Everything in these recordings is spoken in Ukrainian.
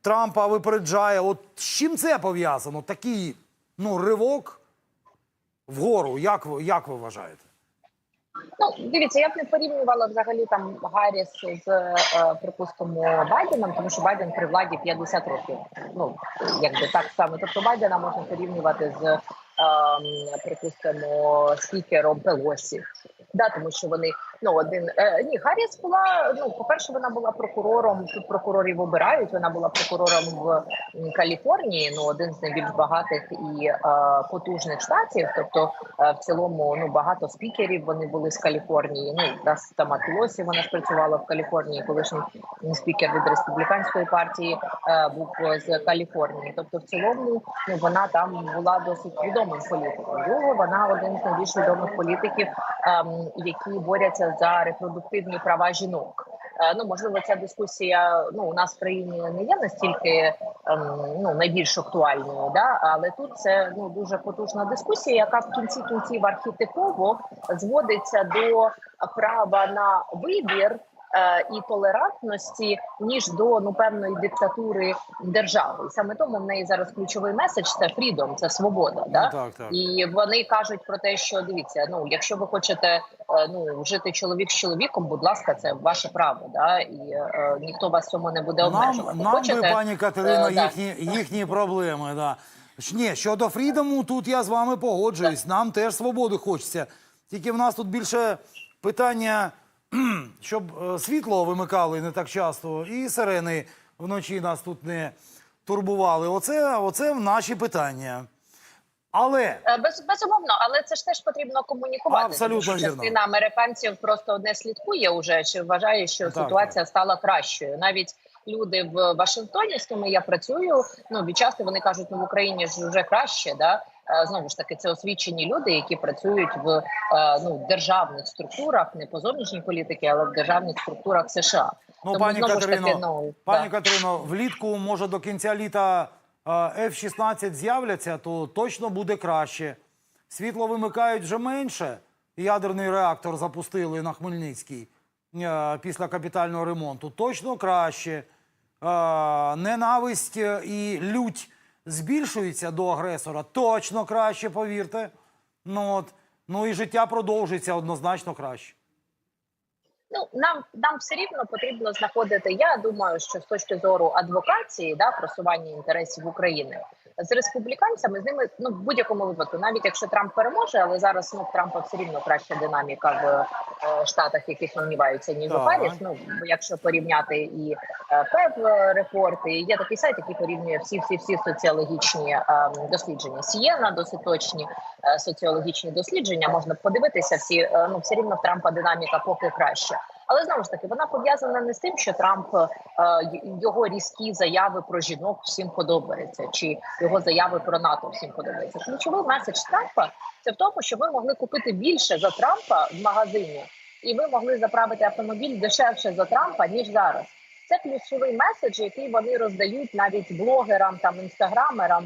Трампа випереджає. От з чим це пов'язано? Такий ну, ривок вгору. Як, ви- як ви вважаєте? Ну, дивіться, я б не порівнювала взагалі там Гарріс з е, припустимо Байденом, тому що Байден при владі 50 років. Ну якби так само. Тобто Байдена можна порівнювати з е, припустимо спікером Пелосі. Да, тому що вони ну один е, ні, Гарріс була. Ну, по перше, вона була прокурором. Тут прокурорів обирають. Вона була прокурором в Каліфорнії. Ну один з найбільш багатих і е, потужних штатів. Тобто, е, в цілому, ну багато спікерів вони були з Каліфорнії. Ну якраз сама вона ж працювала в Каліфорнії, колишній спікер від республіканської партії е, був з Каліфорнії. Тобто, в цілому, ну вона там була досить відомим політиком. Друге, вона один з найбільш відомих політиків, які борються за репродуктивні права жінок. Е, Ну можливо, ця дискусія ну у нас в країні не є настільки ем, ну найбільш актуальною, да але тут це ну дуже потужна дискусія, яка в кінці кінців архітипово зводиться до права на вибір. Е, І толерантності ніж до ну певної диктатури держави, і саме тому в неї зараз ключовий меседж це фрідом, це свобода. Да? Ну, так, так. І вони кажуть про те, що дивіться, ну якщо ви хочете е, ну жити чоловік з чоловіком, будь ласка, це ваше право, да і е, ніхто вас цьому не буде обмежувати. нам хочете, би, пані Катерино, е, да. їхні, їхні проблеми. Да. Ні, щодо Фрідому, тут я з вами погоджуюсь. Нам теж свободи хочеться. Тільки в нас тут більше питання, щоб е, світло вимикали не так часто, і сирени вночі нас тут не турбували. Оце, оце наші питання. Але Е, Без, безумовно, але це ж теж потрібно комунікувати. Абсолютно вірно. частина американців просто одне слідкує уже чи вважає, що Так, ситуація стала кращою. Навіть люди в Вашингтоні, з кими я працюю, ну від часто вони кажуть, ну в Україні ж вже краще, да. Е, Знову ж таки, це освічені люди, які працюють в е, ну державних структурах, не по зовнішній політики, але в державних структурах США. Ну, Тому, пані Катерино, таки, ну, пані да. Катерино, влітку може до кінця літа е, F-16 з'являться, то точно буде краще. Світло вимикають вже менше. Ядерний реактор запустили на Хмельницький е, після капітального ремонту. Точно краще. Ненависть і лють збільшується до агресора. Точно краще, повірте. Ну, от. ну і життя продовжиться однозначно краще. Ну нам нам все рівно потрібно знаходити. Я думаю, що з точки зору адвокації, да просування інтересів України з республіканцями з ними ну в будь-якому випадку, навіть якщо Трамп переможе, але зараз ну Трампа все рівно краща динаміка в е, штатах, які сумніваються, ніж у Так. Ну якщо порівняти і е, ПЕП репорти, є такий сайт, який порівнює всі всі всі соціологічні е, дослідження. Сієна досить точні е, соціологічні дослідження. Можна подивитися всі. е, ну все рівно в Трампа динаміка поки краща. Але знову ж таки, вона пов'язана не з тим, що Трамп його різкі заяви про жінок всім подобаються, чи його заяви про НАТО всім подобаються. Ключовий меседж Трампа це в тому, що ви могли купити більше за Трампа в магазині, і ви могли заправити автомобіль дешевше за Трампа ніж зараз. Це ключовий меседж, який вони роздають навіть блогерам, там інстаграмерам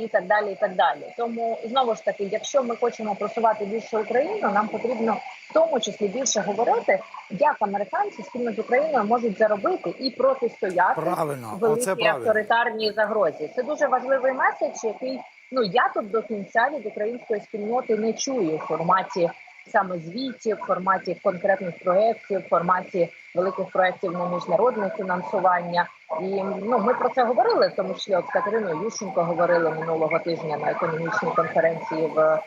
і так далі. І так далі. Тому знову ж таки, якщо ми хочемо просувати більше Україну, нам потрібно в тому числі більше говорити, як американці спільно з Україною можуть заробити і протистояти Правильно, великій правильно. авторитарній загрозі. Це дуже важливий меседж, який ну я тут до кінця від української спільноти не чую в форматі саме звітів, в форматі конкретних проєктів, в форматі великих проєктів на міжнародне фінансування. І ну ми про це говорили, тому от з Катериною Ющенко говорили минулого тижня на економічній конференції в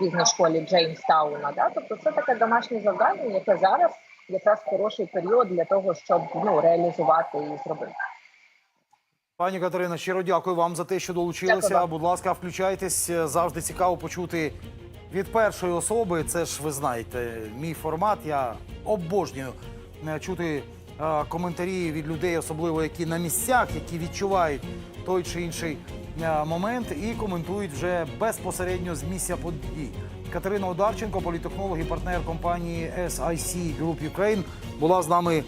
бізнес-школі Джеймстауна. Да? Тобто це таке домашнє завдання, яке зараз якраз хороший період для того, щоб ну реалізувати і зробити. Пані Катерина, щиро дякую вам за те, що долучилися. Дякую. Будь ласка, включайтесь. Завжди цікаво почути від першої особи. Це ж ви знаєте, мій формат. Я обожнюю е, чути е, коментарі від людей, особливо які на місцях, які відчувають той чи інший е, момент і коментують вже безпосередньо з місця подій. Катерина Одарченко, політехнолог і партнер компанії SIC Group Ukraine, була з нами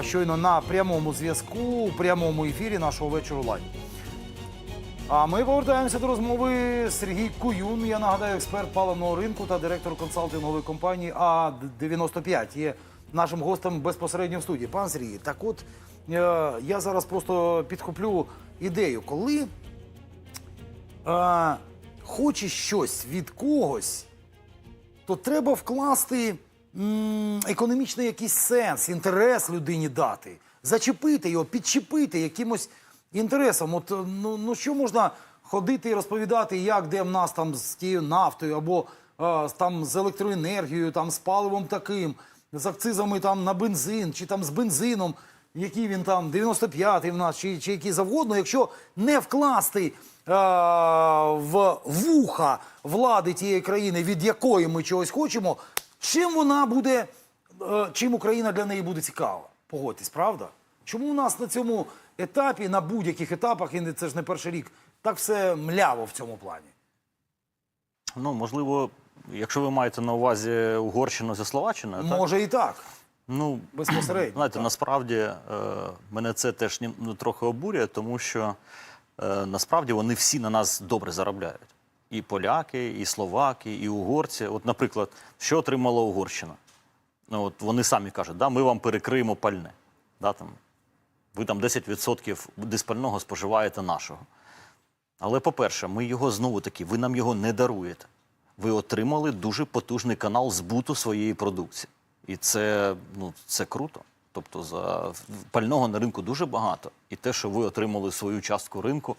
щойно на прямому зв'язку, у прямому ефірі нашого вечору лайв. А ми повертаємося до розмови. Сергій Куюн, я нагадаю, експерт паливного ринку та директор консалтингової компанії А95 є нашим гостем безпосередньо в студії. Пан Сергій, так от е, я зараз просто підхоплю ідею, коли е, хочеш щось від когось, то треба вкласти м, економічний якийсь сенс, інтерес людині дати, зачепити його, підчепити якимось інтересом. От ну, ну що можна ходити і розповідати, як де в нас там з тією нафтою або е, там з електроенергією, там з паливом таким, з акцизами там на бензин, чи там з бензином, який він там 95-й в нас, чи, чи який завгодно, якщо не вкласти е, в вуха влади тієї країни, від якої ми чогось хочемо, чим вона буде, е, чим Україна для неї буде цікава? Погодьтесь, правда? Чому у нас на цьому етапі, на будь-яких етапах, і це ж не перший рік, так все мляво в цьому плані? Ну, можливо, якщо ви маєте на увазі Угорщину зі Словаччиною, так? Може і так, Ну, безпосередньо. знаєте, так. насправді е, мене це теж ну, трохи обурює, тому що е, насправді вони всі на нас добре заробляють. І поляки, і словаки, і угорці. От, наприклад, що отримала Угорщина? Ну, от вони самі кажуть, да, ми вам перекриємо пальне. Да, там, ви там 10% диспального споживаєте нашого. Але, по-перше, ми його знову таки, ви нам його не даруєте. Ви отримали дуже потужний канал збуту своєї продукції. І це, ну, це круто. Тобто за пального на ринку дуже багато. І те, що ви отримали свою частку ринку,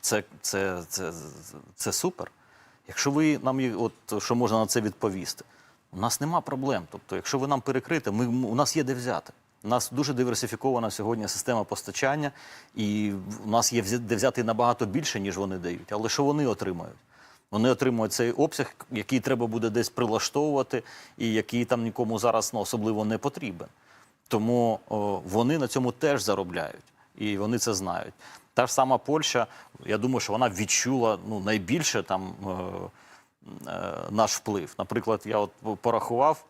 це, це, це, це супер. Якщо ви нам от що можна на це відповісти, у нас нема проблем. Тобто, якщо ви нам перекрите, ми, у нас є де взяти. У нас дуже диверсифікована сьогодні система постачання, і у нас є де взяти набагато більше, ніж вони дають. Але що вони отримають? Вони отримують цей обсяг, який треба буде десь прилаштовувати, і який там нікому зараз ну, особливо не потрібен. Тому о, вони на цьому теж заробляють, і вони це знають. Та ж сама Польща, я думаю, що вона відчула ну, найбільше там е, е, наш вплив. Наприклад, я от порахував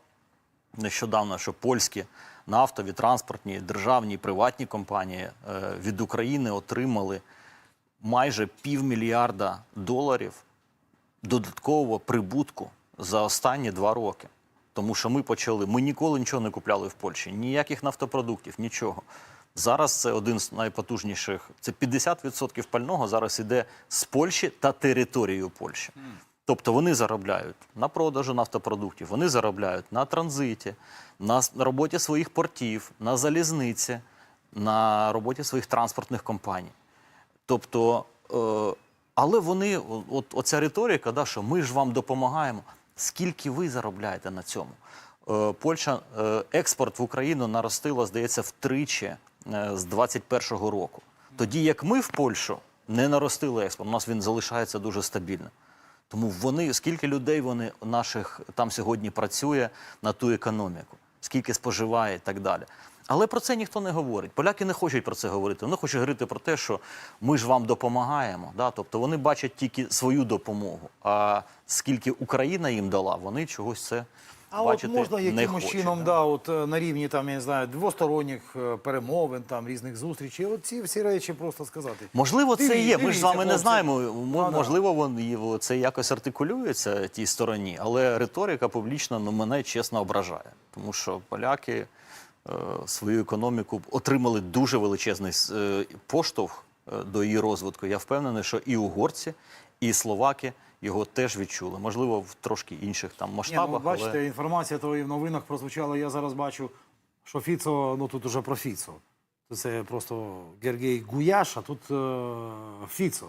нещодавно, що польські нафтові, транспортні, державні приватні компанії е, від України отримали майже півмільярда доларів додаткового прибутку за останні два роки. Тому що ми почали, ми ніколи нічого не купляли в Польщі, ніяких нафтопродуктів, нічого. Зараз це один з найпотужніших. Це 50% пального зараз іде з Польщі та територією Польщі. Тобто вони заробляють на продажу нафтопродуктів, вони заробляють на транзиті, на роботі своїх портів, на залізниці, на роботі своїх транспортних компаній. Тобто, е, але вони, от оця риторика, да, що ми ж вам допомагаємо. Скільки ви заробляєте на цьому? Е, Польща е, експорт в Україну наростила, здається, втричі е, з 21-го року. Тоді як ми в Польщу не наростили експорт, у нас він залишається дуже стабільним. Тому вони, скільки людей вони наших там сьогодні працює на ту економіку, скільки споживає і так далі. Але про це ніхто не говорить. Поляки не хочуть про це говорити. Вони хочуть говорити про те, що ми ж вам допомагаємо. Да? Тобто вони бачать тільки свою допомогу. А скільки Україна їм дала, вони чогось це А бачити от можна не якимось хочуть. чином, да. да, от е, на рівні там, я не знаю, двосторонніх е, перемовин, там різних зустрічей, от ці всі речі просто сказати. Можливо, це і є. Ми ж з вами не знаємо. Да-да. Можливо, вони це якось артикулюється тій стороні, але риторика публічна ну, мене чесно ображає, тому що поляки е, свою економіку отримали дуже величезний е, поштовх е, до її розвитку. Я впевнений, що і угорці, і словаки його теж відчули. Можливо, в трошки інших там Ні, масштабах. ну, бачите, але... інформація то і в новинах прозвучала. Я зараз бачу, що Фіцо, ну тут уже про Фіцо. Це просто Гергей Гуяш, а тут е, Фіцо.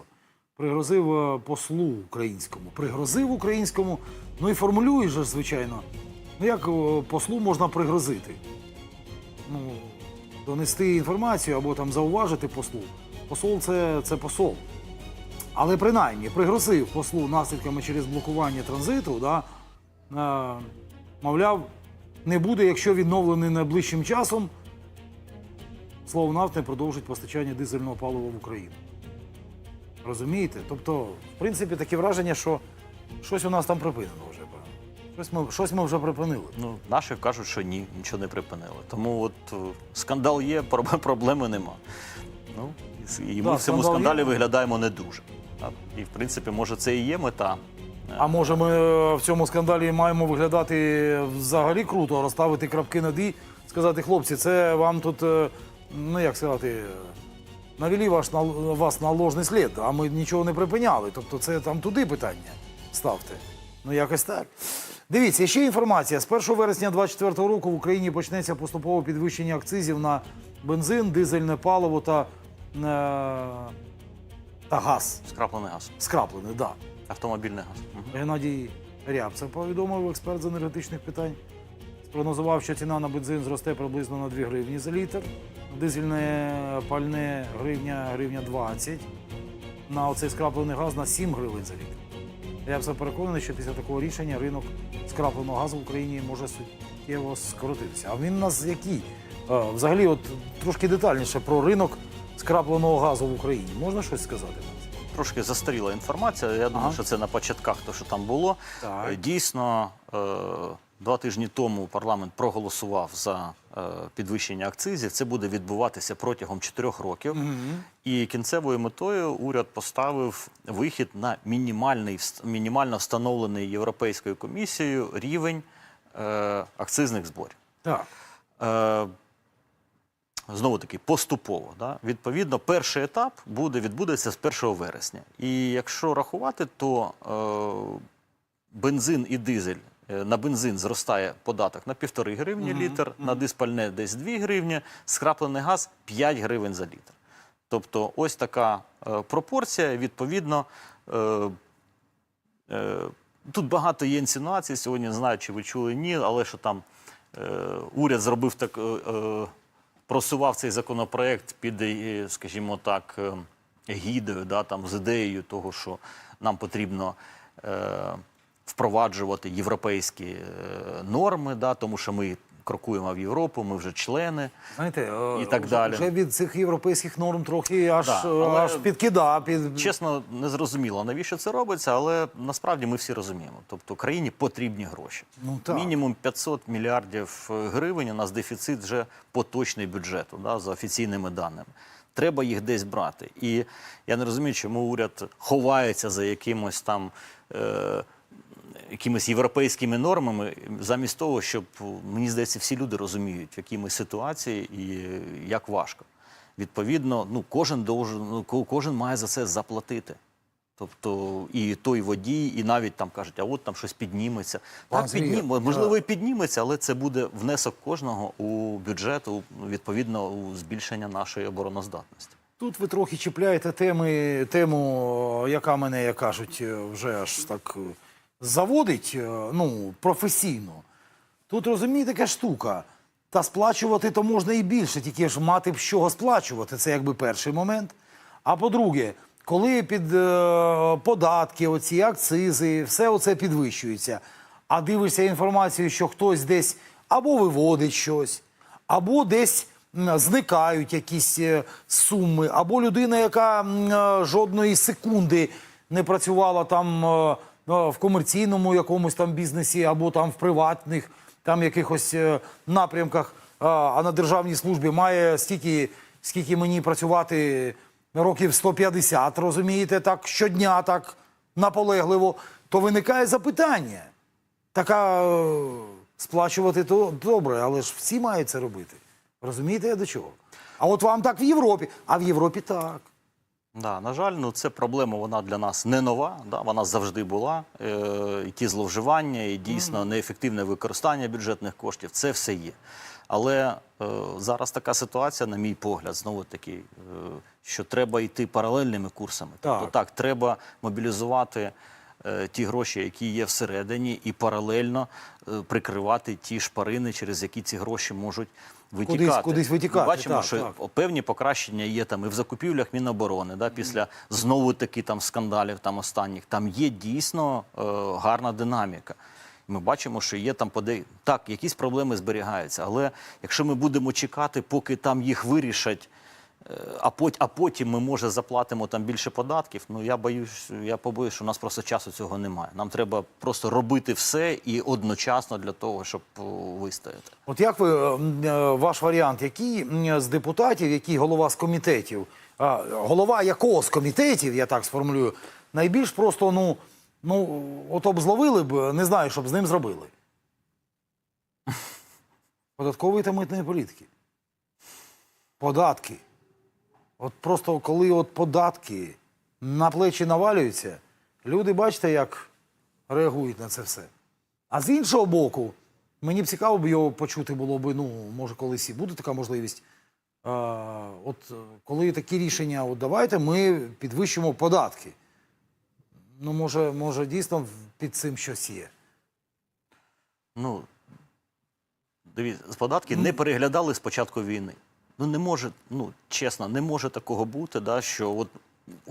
Пригрозив е, послу українському. Пригрозив українському. Ну і формулює же, звичайно. Ну як е, послу можна пригрозити? Ну, донести інформацію або там зауважити послу. Посол це, це посол. Але принаймні пригрозив послу наслідками через блокування транзиту, да, е, мовляв, не буде, якщо відновлений найближчим часом, слово нафти продовжить постачання дизельного палива в Україну. Розумієте? Тобто, в принципі, таке враження, що щось у нас там припинено вже. Щось ми, щось ми вже припинили. Ну, наші кажуть, що ні, нічого не припинили. Тому от е, скандал є, проб- проблеми нема. Ну, і с- ми Да, в цьому скандал є. скандалі виглядаємо не дуже. І в принципі, може, це і є мета. А може, ми е, в цьому скандалі маємо виглядати взагалі круто, розставити крапки над «і», сказати, хлопці, це вам тут е, ну як сказати, навели ваш, на, вас на ложний слід, а ми нічого не припиняли. Тобто це там туди питання ставте. Ну, якось так. Дивіться, ще інформація. З 1 вересня 2024 року в Україні почнеться поступове підвищення акцизів на бензин, дизельне паливо та, е, та газ. Скраплений газ, Скраплений. Да. автомобільний газ. Мгм. Геннадій Рябцев повідомив експерт з енергетичних питань. Спрогнозував, що ціна на бензин зросте приблизно на 2 гривні за літр. Дизельне пальне гривня, гривня 20. На оцей скраплений газ на 7 гривень за літр. Рябцев переконаний, що після такого рішення ринок скрапленого газу в Україні може суттєво скоротитися. А він у нас який? Е, Взагалі, от трошки детальніше про ринок скрапленого газу в Україні. Можна щось сказати? Трошки застаріла інформація. Я думаю, Ага. що це на початках, то що там було. Так. Е, Дійсно, е, два тижні тому парламент проголосував за е, підвищення акцизів. Це буде відбуватися протягом чотирьох років. І кінцевою метою уряд поставив вихід на мінімальний мінімально встановлений Європейською комісією рівень акцизних зборів. Так. Знову таки поступово. Да? Відповідно, перший етап буде відбудеться з 1 вересня. І якщо рахувати, то е, бензин і дизель е, на бензин зростає податок на півтори гривні літр, на диспальне десь 2 гривні, скраплений газ 5 гривень за літр. Тобто, ось така е, пропорція. Відповідно, е, е, тут багато є інсинуацій. Сьогодні не знаю, чи ви чули ні, але що там е, уряд зробив так, е, е, просував цей законопроект під, е, скажімо так, е, гідою, да, там, з ідеєю того, що нам потрібно. Е, Впроваджувати європейські е, норми, да, тому що ми крокуємо в Європу, ми вже члени. Знаєте, е, І так вже- далі. Вже від цих європейських норм трохи аж, Да, але- аж підкида. Під... Чесно, не зрозуміло, навіщо це робиться, але насправді ми всі розуміємо. Тобто країні потрібні гроші. Ну, так. Мінімум 500 мільярдів е, гривень. У нас дефіцит вже поточний бюджету, да, за офіційними даними. Треба їх десь брати. І я не розумію, чому уряд ховається за якимось там. Е, Якимись європейськими нормами, замість того, щоб мені здається, всі люди розуміють, в якій ми ситуації і як важко. Відповідно, ну кожен должен, ну кожен має за це заплатити. Тобто і той водій, і навіть там кажуть, а от там щось підніметься. Так, підніме, можливо, і підніметься, але це буде внесок кожного у бюджет, у, відповідно у збільшення нашої обороноздатності. Тут ви трохи чіпляєте теми, тему, яка мене, як кажуть, вже аж так заводить е, ну, професійно. Тут розумієте, така штука. Та сплачувати то можна і більше, тільки ж мати б чого сплачувати. Це якби перший момент. А по-друге, коли під е, податки, оці акцизи, все оце підвищується, а дивишся інформацію, що хтось десь або виводить щось, або десь зникають якісь е, суми, або людина, яка е, жодної секунди не працювала там в комерційному якомусь там бізнесі, або там в приватних там якихось е, напрямках, а, а на державній службі має стільки, скільки мені працювати років 150, розумієте, так щодня, так наполегливо, то виникає запитання. Така е, сплачувати то добре, але ж всі мають це робити. Розумієте, я до чого? А от вам так в Європі, а в Європі так. Да, на жаль, ну це проблема. Вона для нас не нова. Да, вона завжди була. Е, і ті зловживання, і дійсно неефективне використання бюджетних коштів. Це все є. Але е, зараз така ситуація, на мій погляд, знову таки, е, що треба йти паралельними курсами. Тобто, Так. так, треба мобілізувати е, ті гроші, які є всередині, і паралельно е, прикривати ті шпарини, через які ці гроші можуть витікати. кудись витікати, Ми бачимо, так, що так. певні покращення є там і в закупівлях Міноборони, да, після знову таки там скандалів там останніх. Там є дійсно е, гарна динаміка. Ми бачимо, що є там поде... так, якісь проблеми зберігаються. Але якщо ми будемо чекати, поки там їх вирішать, а потім, а потім ми може заплатимо там більше податків. Ну я боюсь, я побоюсь, що у нас просто часу цього немає. Нам треба просто робити все і одночасно для того, щоб вистояти. От як ви е, е, ваш варіант, який з депутатів, який голова з комітетів, голова якого з комітетів, я так сформулюю, найбільш просто ну, ну от об зловили б, не знаю, що б з ним зробили. Податкової та митної політики. податки. От просто коли от податки на плечі навалюються, люди бачите, як реагують на це все. А з іншого боку, мені б цікаво б його почути було би, ну, може, колись і буде така можливість. А, от е, коли такі рішення, от давайте ми підвищимо податки. Ну, може, може, дійсно під цим щось є. Ну, дивіться, з податки не переглядали з початку війни. Ну, не може, ну, чесно, не може такого бути, да, що от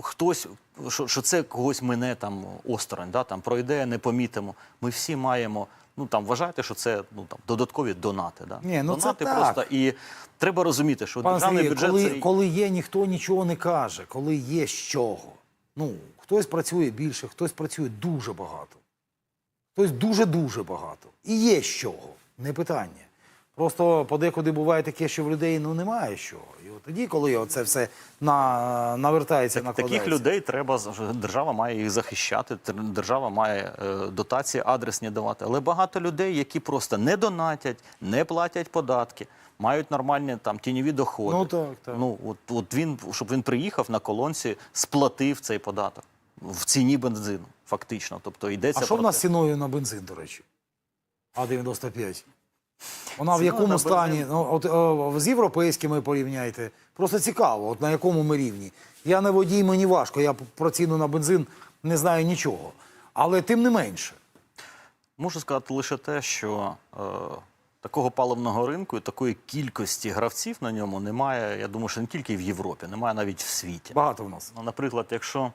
хтось, що, що це когось мене там осторонь, да, там пройде, не помітимо. Ми всі маємо. Ну там вважайте, що це ну там додаткові донати. Да? Ні, ну, це донати так. просто і треба розуміти, що Пане державний бюджет коли, це коли є, ніхто нічого не каже, коли є з чого. Ну, хтось працює більше, хтось працює дуже багато. Хтось дуже-дуже багато. І є з чого, не питання. Просто подекуди буває таке, що в людей ну, немає чого. І от тоді, коли це все на, навертається, Так, накладається. таких людей треба держава має їх захищати. Держава має е, дотації адресні давати. Але багато людей, які просто не донатять, не платять податки, мають нормальні там тіньові доходи. Ну, так, так. Ну от, от він, щоб він приїхав на колонці, сплатив цей податок в ціні бензину, фактично. Тобто йдеться А що в нас те. ціною на бензин, до речі? А95. Вона в якому стані? Ну, от, е, з європейськими порівняйте. Просто цікаво, от на якому ми рівні. Я не водій, мені важко, я про ціну на бензин не знаю нічого. Але тим не менше. Можу сказати лише те, що е, такого паливного ринку і такої кількості гравців на ньому немає. Я думаю, що не тільки в Європі, немає навіть в світі. Багато в нас. Ну, наприклад, якщо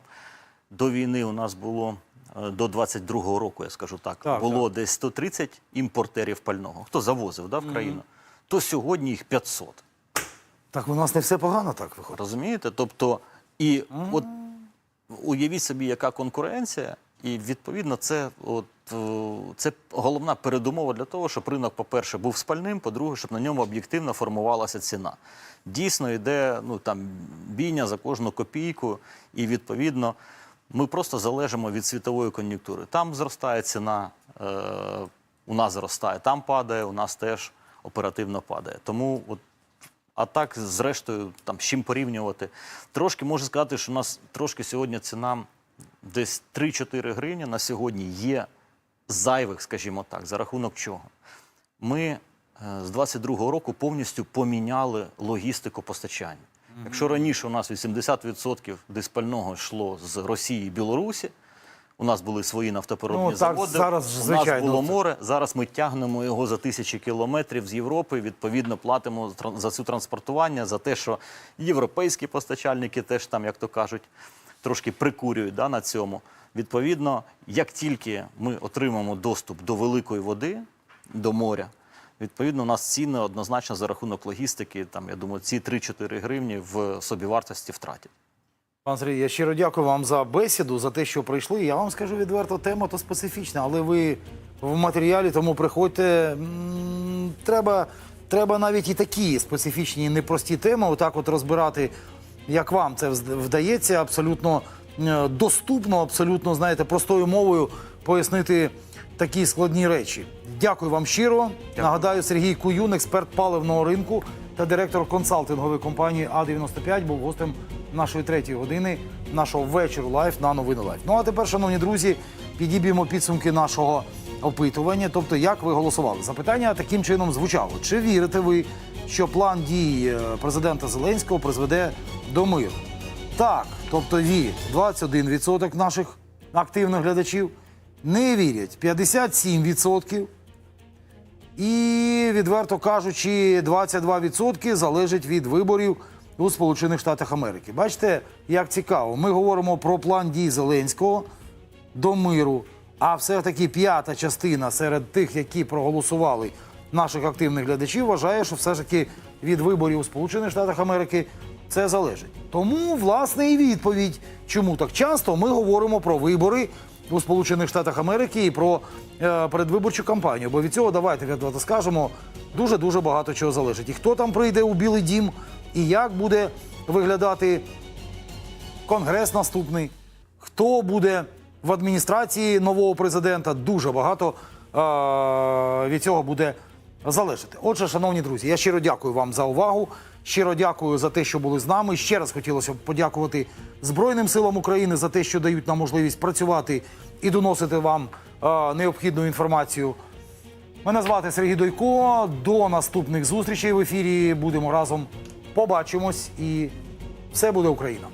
до війни у нас було до 22-го року, я скажу так, Так, було десь 130 імпортерів пального, хто завозив да, в країну, то сьогодні їх 500. Так у нас не все погано так виходить. Розумієте? Тобто, і от уявіть собі, яка конкуренція, і відповідно це, от, е, це головна передумова для того, щоб ринок, по-перше, був спальним, по-друге, щоб на ньому об'єктивно формувалася ціна. Дійсно йде ну, там, бійня за кожну копійку, і відповідно ми просто залежимо від світової кон'юнктури. Там зростає ціна, е, у нас зростає, там падає, у нас теж оперативно падає. Тому от а так, зрештою, там з чим порівнювати. Трошки можу сказати, що у нас трошки сьогодні ціна десь 3-4 гривні на сьогодні є зайвих, скажімо так, за рахунок чого. Ми е, з 22-го року повністю поміняли логістику постачання. Якщо раніше у нас 80% диспального йшло з Росії і Білорусі, у нас були свої нафтопереробні Ну, так, заводи, зараз, у нас було море. Зараз ми тягнемо його за тисячі кілометрів з Європи. Відповідно, платимо за цю транспортування, за те, що європейські постачальники теж там, як то кажуть, трошки прикурюють да, на цьому. Відповідно, як тільки ми отримаємо доступ до великої води, до моря, відповідно, у нас ціни однозначно за рахунок логістики, там, я думаю, ці 3-4 гривні в собівартості втратять. Пан Сергій, я щиро дякую вам за бесіду, за те, що прийшли. Я вам скажу відверто, тема то специфічна, але ви в матеріалі, тому приходьте. Треба, треба навіть і такі специфічні, непрості теми, отак от розбирати, як вам це вдається, абсолютно е, доступно, абсолютно, знаєте, простою мовою пояснити такі складні речі. Дякую вам щиро. Нагадаю, Сергій Куюн, експерт паливного ринку та директор консалтингової компанії А95, був гостем нашої третьої години, нашого вечору лайф на новини лайф. Ну а тепер, шановні друзі, підіб'ємо підсумки нашого опитування. Тобто, як ви голосували? Запитання таким чином звучало: чи вірите ви, що план дій е, президента Зеленського призведе до миру? Так, тобто вірять 21% наших активних глядачів, не вірять 57%. І, відверто кажучи, 22% залежить від виборів у Сполучених Штатах Америки. Бачите, як цікаво. Ми говоримо про план дій Зеленського до миру. А все-таки п'ята частина серед тих, які проголосували наших активних глядачів, вважає, що все ж таки від виборів у Сполучених Штатах Америки це залежить. Тому, власне, і відповідь, чому так часто ми говоримо про вибори у Сполучених Штатах Америки і про е, передвиборчу кампанію. Бо від цього давайте відверто скажемо, дуже дуже багато чого залежить. І хто там прийде у Білий Дім, і як буде виглядати конгрес наступний, хто буде в адміністрації нового президента, дуже багато е- від цього буде залежати. Отже, шановні друзі, я щиро дякую вам за увагу. Щиро дякую за те, що були з нами. Ще раз хотілося б подякувати Збройним силам України за те, що дають нам можливість працювати і доносити вам е, необхідну інформацію. Мене звати Сергій Дойко. До наступних зустрічей в ефірі. Будемо разом. Побачимось і все буде Україна.